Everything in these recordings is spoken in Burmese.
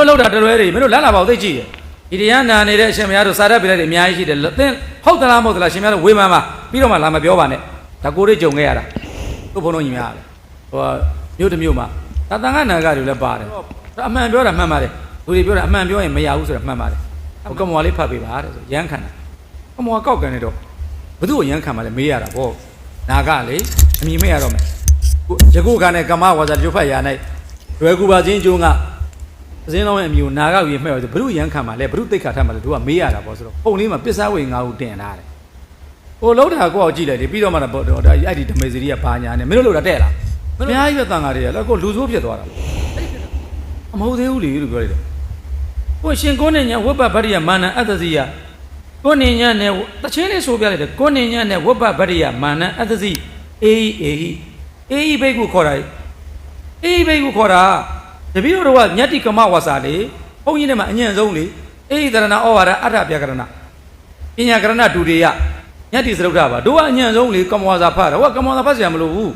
တို့လောက်တာတလွဲတွေမင်းတို့လမ်းလာပါဦးသိကြည့်တယ်ဒီတရားနာနေတဲ့အရှင်မရတို့စာရက်ပြလိုက်တယ်အများကြီးရှိတယ်သင်ဟုတ်သလားမဟုတ်သလားရှင်မရတို့ဝေမှန်ပါပြီးတော့မှလာမပြောပါနဲ့ဒါကိုတွေကြုံခဲ့ရတာတို့ဘုန်းတော်ညီမရတယ်ဟိုမြို့တစ်မြို့မှာဒါတန်ခါနာကတွေလည်းပါတယ်ဒါအမှန်ပြောတာမှန်ပါတယ်လူတွေပြောတာအမှန်ပြောရင်မရဘူးဆိုတာမှန်ပါတယ်ဟိုကမော်လေးဖတ်ပေးပါတဲ့ဆိုရမ်းခံတာကမော်ကောက်ကန်နေတော့ဘသူ့ကိုရမ်းခံပါလဲမေးရတာဗောနာကလေအမိမေးရတော့မယ်ယခုခါနဲ့ကမဝါစာရုပ်ဖတ်ရ၌ရွယ်ကူပါချင်းကျုံးက အစင်းလုံးရဲ့အမျိုးနာကောက်ရေးမှဲ့တော့ဘုရုရန်ခံမှာလဲဘုရုတိတ်ခါထမ်းမှာလဲသူကမေးရတာပေါ့ဆိုတော့ပုံလေးမှာပစ္စဝေငါးခုတင်လာတယ်ဟိုလုံးတာကိုယ့်အောင်ကြည့်လိုက်လေပြီးတော့မှတော့ဒါအဲ့ဒီဓမေစီရီကဘာညာနဲ့မင်းတို့လို့တာတဲ့လားအများကြီးပဲတန်ဃာတွေကလည်းကိုလူဆိုးဖြစ်သွားတာလို့အမဟုတ်သေးဘူးလေလို့ပြောလိုက်တယ်ကိုရှင်ကိုနေညာဝဘဗတ္တိယမာနအတ္တစီယကိုနေညာနဲ့တချင်းလေးဆိုပြလိုက်တယ်ကိုနေညာနဲ့ဝဘဗတ္တိယမာနအတ္တစီအေးအေးအေးဘိတ်ကိုခေါ်တာအေးဘိတ်ကိုခေါ်တာ တပည့်တော်ကမြတ်တိကမဝါစာလေဘုန်းကြီးတွေမှာအညံ့ဆုံးလေအေဟိတရဏဩဝါဒအတ္တပြကရဏပညာကရဏဒုတိယမြတ်တိသရုပ်ထပါတို့ကအညံ့ဆုံးလေကမဝါစာဖတ်တော့ကမဝါစာဖတ်စရာမလိုဘူး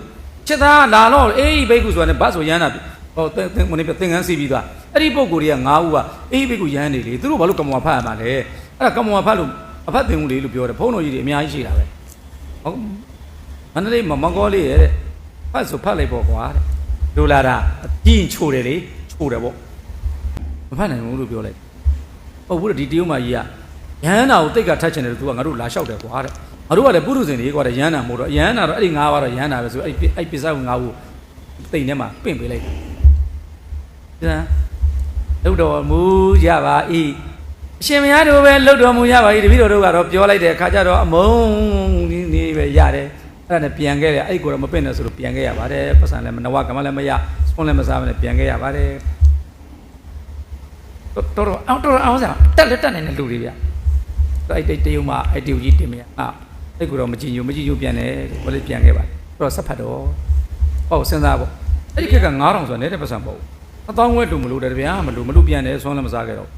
ချက်သားလာတော့အေဟိဘိက္ခုဆိုတာနဲ့ဗတ်ဆိုရမ်းတာဟောသင်သင်မနေသင်္ကန်းစီပြီးသွားအဲ့ဒီပုံကိုယ်တွေက၅ဦးကအေဟိဘိက္ခုရမ်းနေလေသူတို့ဘာလို့ကမဝါဖတ်ရမှာလဲအဲ့ဒါကမဝါဖတ်လို့အဖတ်သင်ဦးလေလို့ပြောတယ်ဘုန်းတော်ကြီးတွေအများကြီးရှိတာပဲဟုတ်မန္တလေးမမကောလေးရဲ့တဲ့ဖတ်ဆိုဖတ်လိုက်ပေါ့ကွာတဲ့ ဒိုလာတာအပြင်းချိုတယ်လေချိုတယ်ပေါ့မဖတ်နိုင်ဘူးလို့ပြောလိုက်ဟုတ်ဘူးဒီတရုတ်မကြီးကရဟန္တာကိုတိတ်ကထတ်ချင်တယ်သူကငါတို့လာလျှောက်တယ်ကွာတဲ့ငါတို့ကလည်းပုရုဇဉ်တွေကွာတဲ့ရဟန္တာမို့တော့ရဟန္တာတော့အဲ့ဒီ၅ပါးတော့ရဟန္တာပဲဆိုအဲ့အဲ့ပစ္စည်း၅ခုတိတ်ထဲမှာပင့်ပေးလိုက်တယ်ဒါလုတ်တော်မူကြပါ၏အရှင်မယားတို့ပဲလုတ်တော်မူကြပါ၏တပည့်တော်တို့ကတော့ပြောလိုက်တဲ့အခါကျတော့အမုန်းဒီနေပဲရတယ် အဲ့ဒါနဲ့ပြန်ခဲ့တယ်အဲ့ဒီကိုတော့မပင့်နဲ့ဆိုလို့ပြန်ခဲ့ရပါတယ်ပတ်စံလည်းမနဝကမလည်းမရစပွန်လည်းမစားမနဲ့ပြန်ခဲ့ရပါတယ်တော်တော်အောင်တော်အောင်စားတက်လက်တက်နေတဲ့လူတွေဗျအဲ့ဒီတရုံမှာအဲ့ဒီကြီးတင်မရအာအဲ့ကိုတော့မကြည့်ညိုမကြည့်ညိုပြန်တယ်ဘယ်လိုပြန်ခဲ့ပါလဲတော့ဆက်ဖတ်တော့ဟုတ်စဉ်းစားပေါ့အဲ့ဒီခက်က9000ဆိုတော့နေတဲ့ပတ်စံပေါ့အသောင်းဝဲတူမလို့တယ်ဗျာမလို့မလို့ပြန်တယ်ဆွမ်းလည်းမစားခဲ့တော့